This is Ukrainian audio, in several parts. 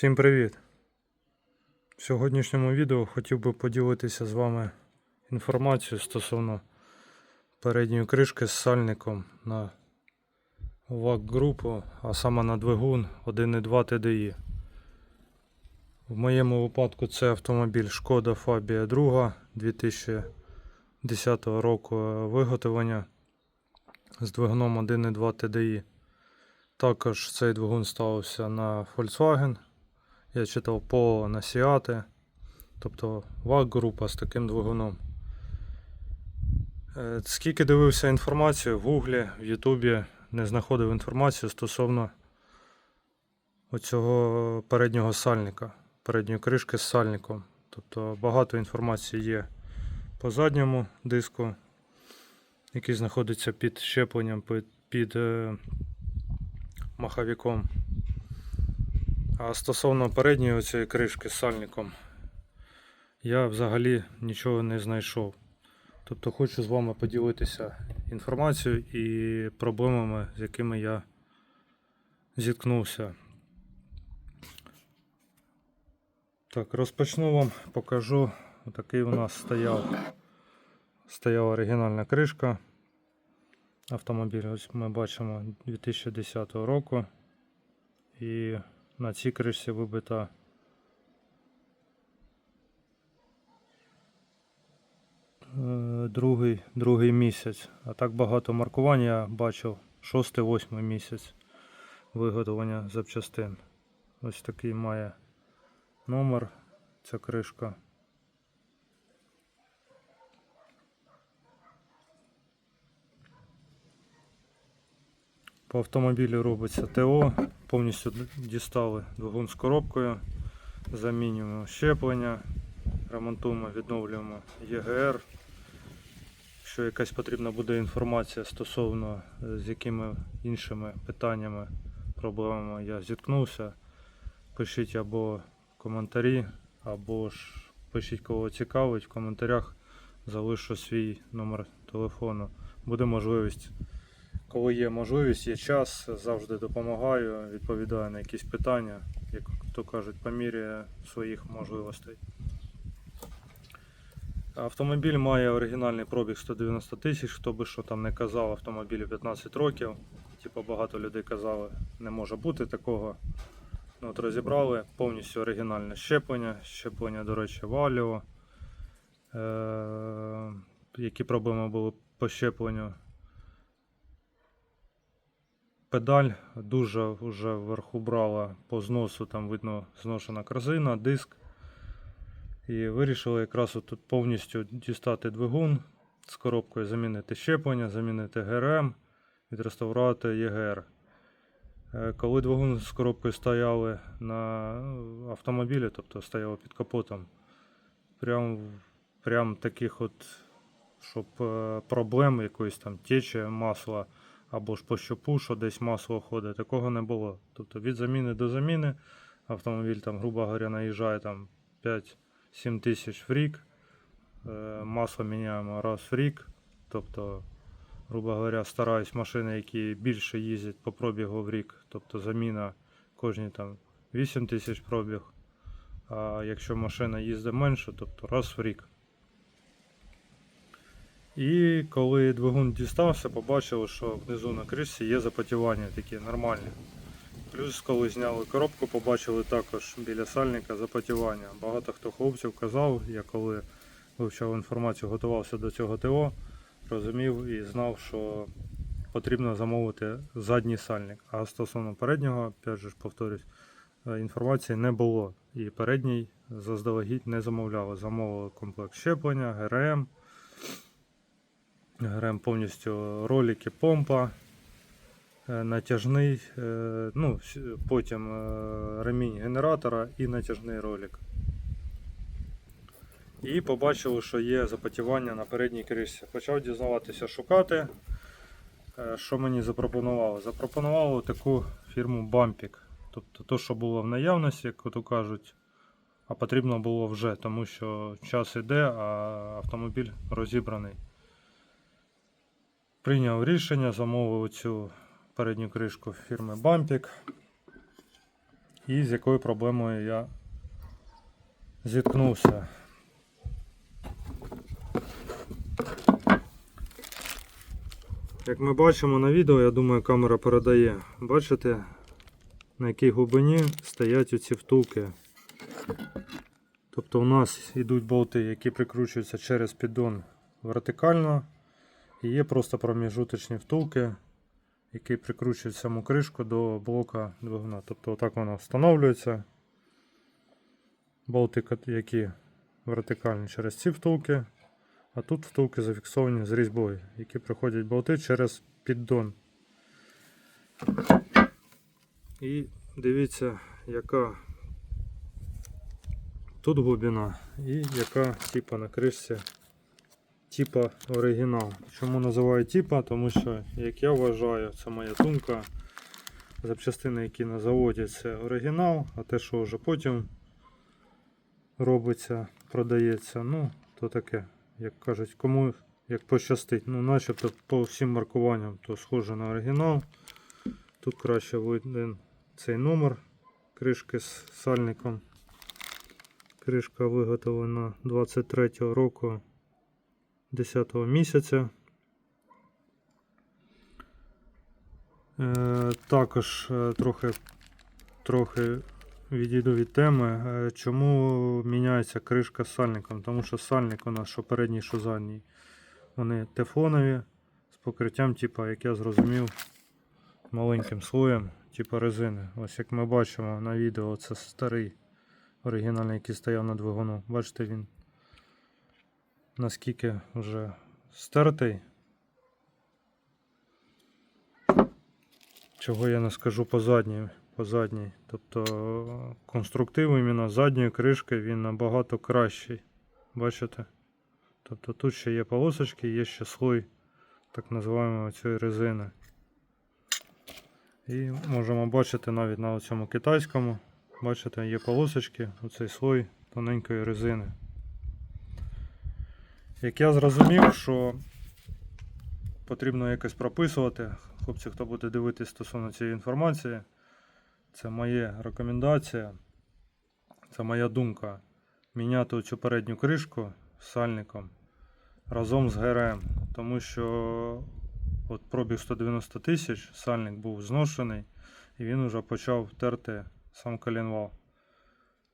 Всім привіт! В сьогоднішньому відео хотів би поділитися з вами інформацією стосовно передньої кришки з сальником на ВАК групу, а саме на двигун 1.2 TDI. В моєму випадку це автомобіль Шкода Фабія 2 2010 року виготовлення з двигуном 1.2 TDI. Також цей двигун ставився на Volkswagen. Я читав по на Seat, тобто ВАГ група з таким двигуном. Е, Скільки дивився інформацію в Гуглі, в Ютубі, не знаходив інформацію стосовно оцього переднього сальника, передньої кришки з сальником. Тобто багато інформації є по задньому диску, який знаходиться під щепленням, під, під е, маховиком. А стосовно передньої цієї кришки з сальником, я взагалі нічого не знайшов. Тобто хочу з вами поділитися інформацією і проблемами, з якими я зіткнувся. Так, розпочну вам, покажу. Отакий у нас стояв, стояла оригінальна кришка автомобіля. Ось ми бачимо 2010 року. І на цій кришці вибита е, другий, другий місяць. А так багато маркувань я бачив 6-8 місяць виготовлення запчастин. Ось такий має номер ця кришка. По автомобілю робиться ТО, повністю дістали двигун з коробкою, замінюємо щеплення, ремонтуємо, відновлюємо ЄГР. Якщо якась потрібна буде інформація стосовно е, з якими іншими питаннями, проблемами я зіткнувся, пишіть або коментарі, або ж пишіть кого цікавить в коментарях, залишу свій номер телефону. Буде можливість коли є можливість, є час, завжди допомагаю, відповідаю на якісь питання, як то кажуть, по мірі своїх можливостей. Автомобіль має оригінальний пробіг 190 тисяч, хто би що там не казав, автомобілю 15 років. Типу багато людей казали, не може бути такого. Ну, от Розібрали повністю оригінальне щеплення. Щеплення, до речі, валіо. Е- які проблеми були по щепленню? Педаль дуже вже вверху брала по зносу, там видно зношена корзина, диск. І вирішили якраз тут повністю дістати двигун з коробкою, замінити щеплення, замінити ГРМ, відреставрувати ЄГР. Е, Коли двигун з коробкою стояли на автомобілі, тобто стояли під капотом, прям, прям таких от, щоб е, проблем якоїсь там течі масла або ж по щопу, що десь масло ходить, такого не було. Тобто від заміни до заміни автомобіль, там, грубо говоря, наїжджає там 5-7 тисяч в рік. Е, Масло міняємо раз в рік. Тобто, грубо говоря, стараюсь машини, які більше їздять по пробігу в рік. Тобто заміна кожні там 8 тисяч пробіг. А якщо машина їздить менше, тобто раз в рік. І коли двигун дістався, побачили, що внизу на кришці є запотівання такі нормальні. Плюс, коли зняли коробку, побачили також біля сальника запотівання. Багато хто хлопців казав, я коли вивчав інформацію, готувався до цього ТО, розумів і знав, що потрібно замовити задній сальник. А стосовно переднього, опять же повторюсь, е, інформації не було. І передній заздалегідь не замовляли. Замовили комплект щеплення, ГРМ. ГРМ повністю ролики, помпа, е, натяжний, е, ну, потім е, ремінь генератора і натяжний ролик. І побачили, що є запотівання на передній кришці. Почав дізнаватися, шукати. Що мені запропонували? Запропонували таку фірму Bumpik. Тобто то, що було в наявності, як то кажуть, а потрібно було вже, тому що час іде, а автомобіль розібраний. Прийняв рішення, замовив цю передню кришку фірми Bumpik. і з якою проблемою я зіткнувся. Як ми бачимо на відео, я думаю, камера передає. Бачите, на якій глибині стоять оці втулки. Тобто у нас йдуть болти, які прикручуються через піддон вертикально. І є просто проміжуточні втулки, які прикручують саму кришку до блока двигуна. Тобто отак воно встановлюється. Болти, які вертикальні через ці втулки. А тут втулки зафіксовані з різьбою, які проходять болти через піддон. І дивіться, яка тут глибина і яка типа на кришці типа оригінал. Чому називаю типа? Тому що, як я вважаю, це моя думка. Запчастини, які на заводі, це оригінал, а те, що вже потім робиться, продається, ну, то таке, як кажуть, кому як пощастить. Ну, начебто по всім маркуванням, то схоже на оригінал. Тут краще виден цей номер кришки з сальником. Кришка виготовлена 23 року 10 місяця. Е, також е, трохи, трохи відійду від теми. Е, чому міняється кришка з сальником? Тому що сальник у нас, що передній, що задній, вони тефлонові з покриттям, типу, як я зрозумів, маленьким слоєм, типу резини. Ось як ми бачимо на відео, це старий оригінальний, який стояв на двигуну. Бачите, він наскільки вже стертий. Чого я не скажу по задній. По задній. Тобто конструктив іменно задньої кришки він набагато кращий. Бачите? Тобто тут ще є полосочки, є ще слой так називаємо цієї резини. І можемо бачити навіть на цьому китайському. Бачите, є полосочки, оцей слой тоненької резини. Як я зрозумів, що потрібно якось прописувати, хлопці, хто буде дивитись стосовно цієї інформації, це моя рекомендація, це моя думка. Міняти цю передню кришку з сальником разом з ГРМ. Тому що от пробіг 190 тисяч, сальник був зношений і він вже почав терти сам коленвал.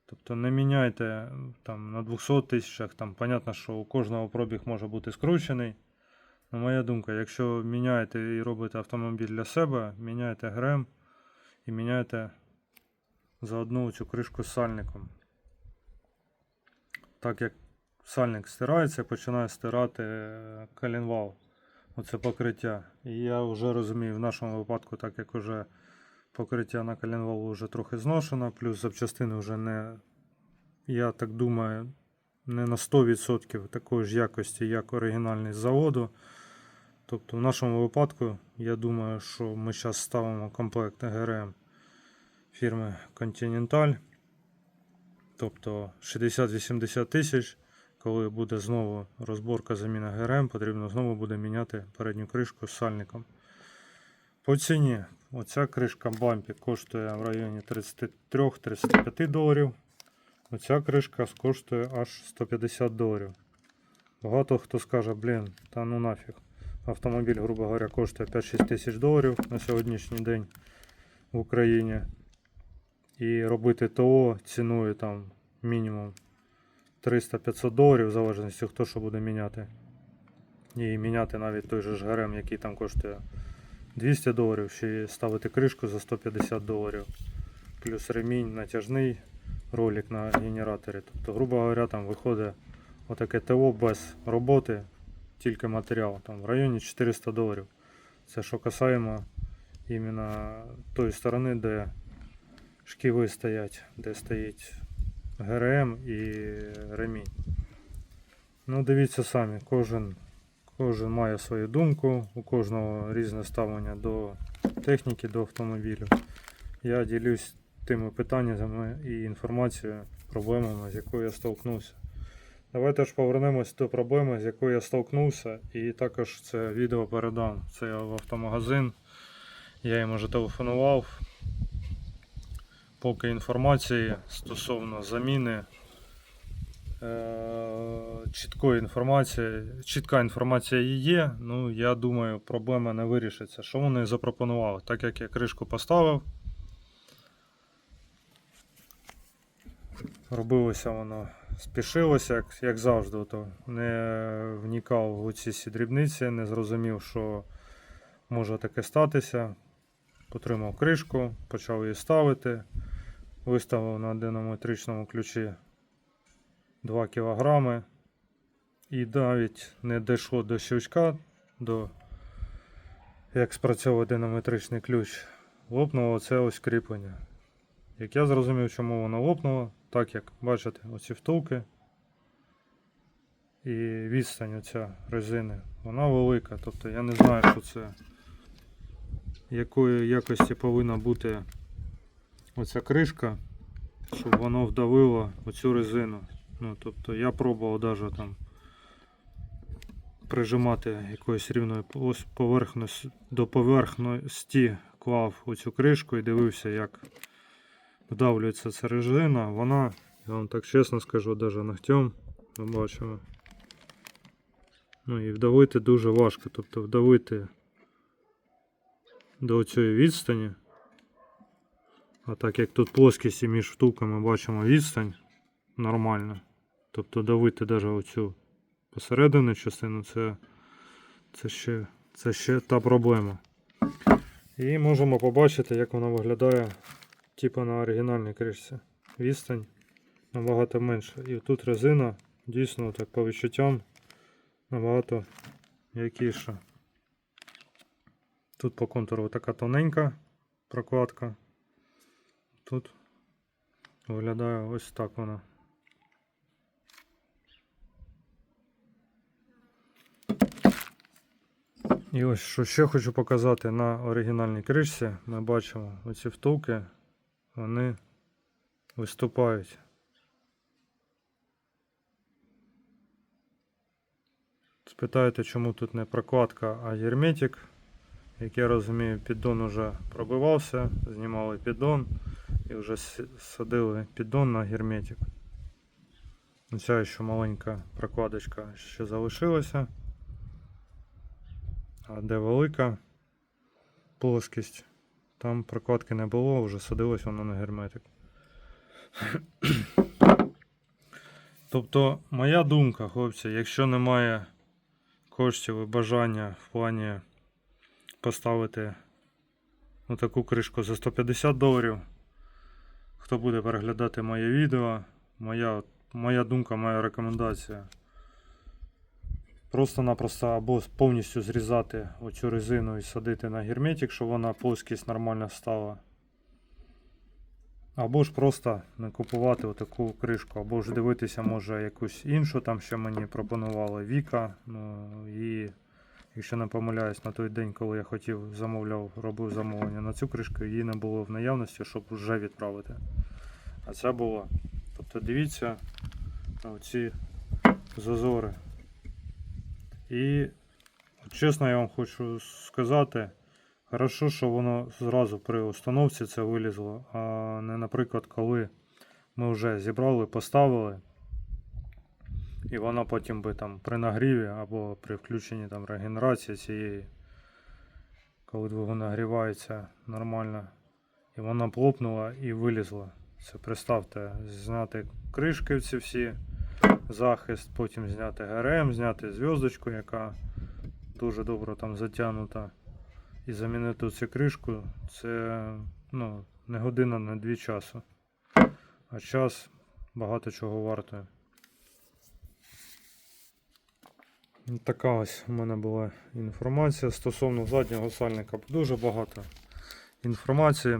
Тобто не міняйте там на 200 тисячах, там понятно, що у кожного пробіг може бути скручений. Но моя думка, якщо міняєте і робите автомобіль для себе, міняйте ГРМ і міняйте заодно цю кришку з сальником. Так як сальник стирається, починає стирати е, коленвал. Оце покриття. І я вже розумію, в нашому випадку, так як вже покриття на коленвалу вже трохи зношено, плюс запчастини вже не, я так думаю, не на 100% такої ж якості, як оригінальний з заводу. Тобто в нашому випадку, я думаю, що ми зараз ставимо комплект ГРМ фірми Continental. Тобто 60-80 тисяч. Коли буде знову розборка заміна ГРМ, потрібно знову буде міняти передню кришку з сальником. По ціні, оця кришка Бампі коштує в районі 33-35 доларів. Оця кришка коштує аж 150 доларів. Багато хто скаже, блін, та ну нафіг. Автомобіль, грубо говоря, коштує 5-6 тисяч доларів на сьогоднішній день в Україні. І робити ТО ціною там мінімум 300-500 доларів, в залежності хто що буде міняти. І міняти навіть той же ж ГРМ, який там коштує 200 доларів, ще ставити кришку за 150 доларів. Плюс ремінь натяжний ролик на генераторі. Тобто, грубо говоря, там виходить отаке ТО без роботи, тільки матеріал, там в районі 400 доларів. Це що касаємо іменно тої сторони, де шківи стоять, де стоїть ГРМ і ремінь. Ну, дивіться самі, кожен, кожен має свою думку, у кожного різне ставлення до техніки, до автомобілю. Я ділюсь тими питаннями і інформацією, проблемами, з якою я столкнувся. Давайте ж повернемось до проблеми, з якою я столкнувся, і також це відео передам. Це я в автомагазин. Я їм вже телефонував. поки інформації стосовно заміни. Чіткої інформації, чітка інформація є. Ну, я думаю, проблема не вирішиться. Що вони запропонували? Так як я кришку поставив, робилося воно, спішилося, як, як завжди. То не вникав у ці всі дрібниці, не зрозумів, що може таке статися. Потримав кришку, почав її ставити, виставив на динаметричному ключі 2 кг. І навіть не дійшло до щелчка, до як спрацьовує динаметричний ключ. Лопнуло це ось кріплення. Як я зрозумів, чому воно лопнуло, так як бачите, оці втулки і відстань оця резини, вона велика. Тобто я не знаю, що це якої якості повинна бути оця кришка, щоб воно вдавило оцю резину. Ну, тобто я пробував даже там прижимати якоюсь рівною пос- поверхнос- до поверхності клав оцю кришку і дивився, як вдавлюється ця резина. Вона, я вам так чесно скажу, даже ногтем ми бачимо. Ну і вдавити дуже важко. Тобто вдавити до цієї відстані. А так як тут плоскість між втулками бачимо відстань нормально. Тобто давити навіть оцю посередину частину, це, це, ще, це ще та проблема. І можемо побачити, як вона виглядає типу на оригінальній кришці. Відстань набагато менша. І тут резина дійсно так по відчуттям набагато м'якіша. Тут по контуру така тоненька прокладка. Тут виглядає ось так вона. І ось що ще хочу показати на оригінальній кришці. Ми бачимо оці втулки, вони виступають. Спитаєте, чому тут не прокладка, а герметик. Як я розумію, піддон уже пробивався, знімали піддон і вже садили піддон на герметик. Оця ще маленька прокладочка ще залишилася. А де велика плоскість, там прокладки не було, вже садилось воно на герметик. Тобто, моя думка, хлопці, якщо немає коштів і бажання в плані поставити ну, таку кришку за 150 доларів, хто буде переглядати моє відео, моя, моя думка, моя рекомендація. Просто-напросто або повністю зрізати оцю резину і садити на герметик, щоб вона плоскість нормально стала. Або ж просто не купувати отаку кришку, або ж дивитися, може, якусь іншу, там ще мені пропонували Віка. Ну, і якщо не помиляюсь, на той день, коли я хотів замовляв, робив замовлення на цю кришку, її не було в наявності, щоб вже відправити. А ця була. Тобто дивіться оці зазори. І чесно, я вам хочу сказати, хорошо, що воно зразу при установці це вилізло, а не, наприклад, коли ми вже зібрали, поставили, і воно потім би там при нагріві або при включенні там регенерації цієї, коли двигун нагрівається нормально, і вона плопнула і вилізла. Це представте, зняти кришки всі захист, потім зняти ГРМ, зняти зв'язочку, яка дуже добре там затягнута. І замінити цю кришку це ну, не година, не дві часу. А час багато чого вартує. Така ось у мене була інформація стосовно заднього сальника. Дуже багато інформації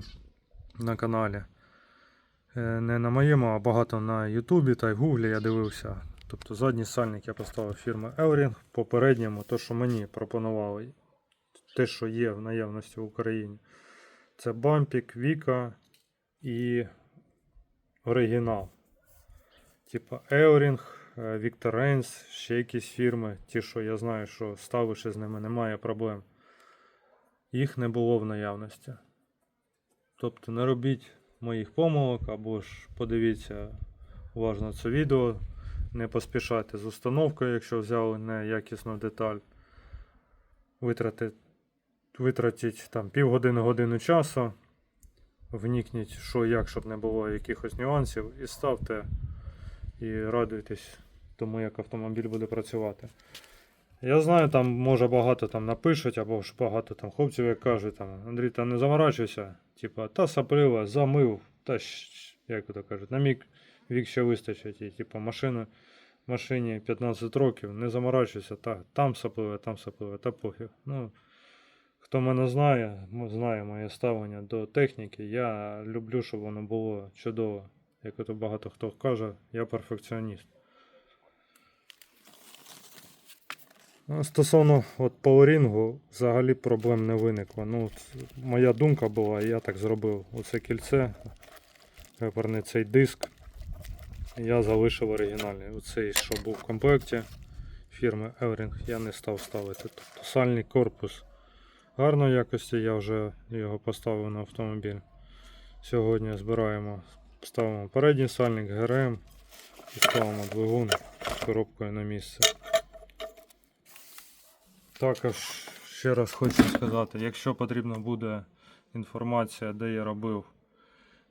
на каналі. Е, Не на моєму, а багато на Ютубі та Гуглі я дивився. Тобто задній сальник я поставив фірми Elring. Попередньому, то, що мені пропонували, те, що є в наявності в Україні. Це Бампік, Віка і оригінал. Типа Victor Rens, ще якісь фірми. Ті, що я знаю, що ставиш із ними, немає проблем. Їх не було в наявності. Тобто не робіть моїх помилок, або ж подивіться уважно це відео. Не поспішайте з установкою, якщо взяли неякісну деталь. Витратить, витратіть там півгодини годину часу. Вникніть, що як, щоб не було якихось нюансів, і ставте і радуйтесь тому, як автомобіль буде працювати. Я знаю, там може багато там напишуть, або ж багато там хлопців, як кажуть, там, Андрій, та не заморачуйся. Типа, та саприла, замив, та як то кажуть, на мік вік ще вистачить. І типа машину, машині 15 років, не заморачуйся, та, там сапливе, там сапливе, та пофіг. Ну, хто мене знає, знає моє ставлення до техніки. Я люблю, щоб воно було чудово. Як ото багато хто каже, я перфекціоніст. Стосовно от пауерінгу, взагалі проблем не виникло. Ну, от моя думка була, я так зробив. Оце кільце, реперний цей диск. Я залишив оригінальний. Оцей, що був в комплекті фірми Еврінг, я не став ставити. Тобто сальний корпус гарної якості, я вже його поставив на автомобіль. Сьогодні збираємо, ставимо передній сальник, ГРМ і ставимо двигун з коробкою на місце. Також ще раз хочу сказати, якщо потрібна буде інформація, де я робив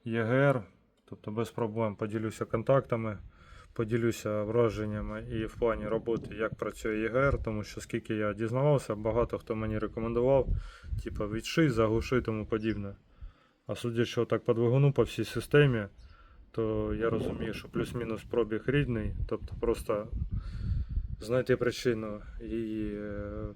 ЄГР, тобто без проблем поділюся контактами, поділюся враженнями і в плані роботи, як працює ЄГР, тому що скільки я дізнавався, багато хто мені рекомендував, типу відший, заглуши тому подібне. А судячи так по двигуну, по всій системі, то я розумію, що плюс-мінус пробіг рідний, тобто просто знайти причину її е,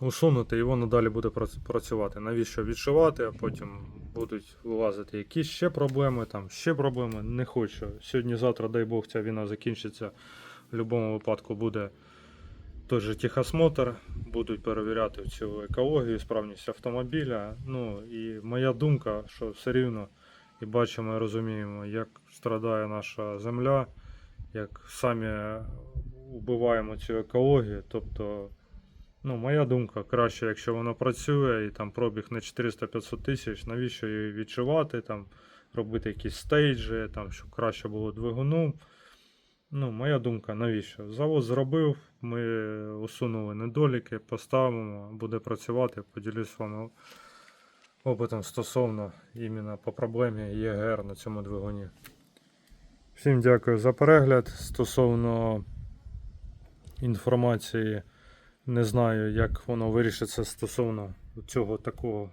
усунути, і воно далі буде працювати. Навіщо відшивати, а потім будуть вилазити якісь ще проблеми, там ще проблеми. Не хочу. Сьогодні-завтра, дай Бог, ця війна закінчиться. В будь-якому випадку буде той же техосмотр, будуть перевіряти цю екологію, справність автомобіля. Ну і моя думка, що все рівно і бачимо і розуміємо, як страдає наша земля, як самі вбиваємо цю екологію. Тобто, ну, моя думка, краще, якщо воно працює і там пробіг на 400-500 тисяч, навіщо її відчувати, там, робити якісь стейджі, там, щоб краще було двигуну. Ну, моя думка, навіщо? Завод зробив, ми усунули недоліки, поставимо, буде працювати, поділюсь з вами опитом стосовно іменно по проблемі ЄГР на цьому двигуні. Всім дякую за перегляд. Стосовно інформації, не знаю, як воно вирішиться стосовно цього такого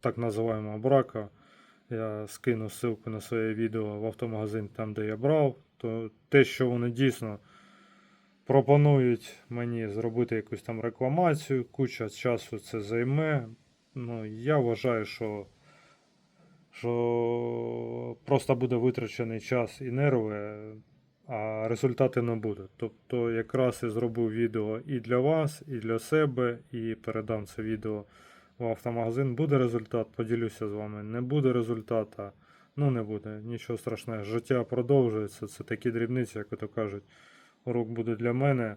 так називаємого брака. Я скину ссылку на своє відео в автомагазин, там де я брав. То те, що вони дійсно пропонують мені зробити якусь там рекламацію, куча часу це займе. Ну, я вважаю, що, що просто буде витрачений час і нерви, а результати не буде. Тобто, якраз я зробив відео і для вас, і для себе, і передам це відео в автомагазин. Буде результат, поділюся з вами. Не буде результата. Ну, не буде, нічого страшного. Життя продовжується. Це такі дрібниці, як ото кажуть. Урок буде для мене.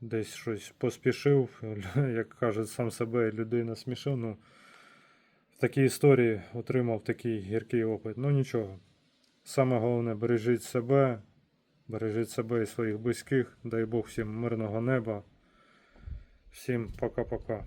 Десь щось поспішив, як каже сам себе, людина смішив. Ну, в такій історії отримав такий гіркий опит. Ну нічого. Саме головне, бережіть себе, бережіть себе і своїх близьких. Дай Бог всім мирного неба. Всім пока-пока.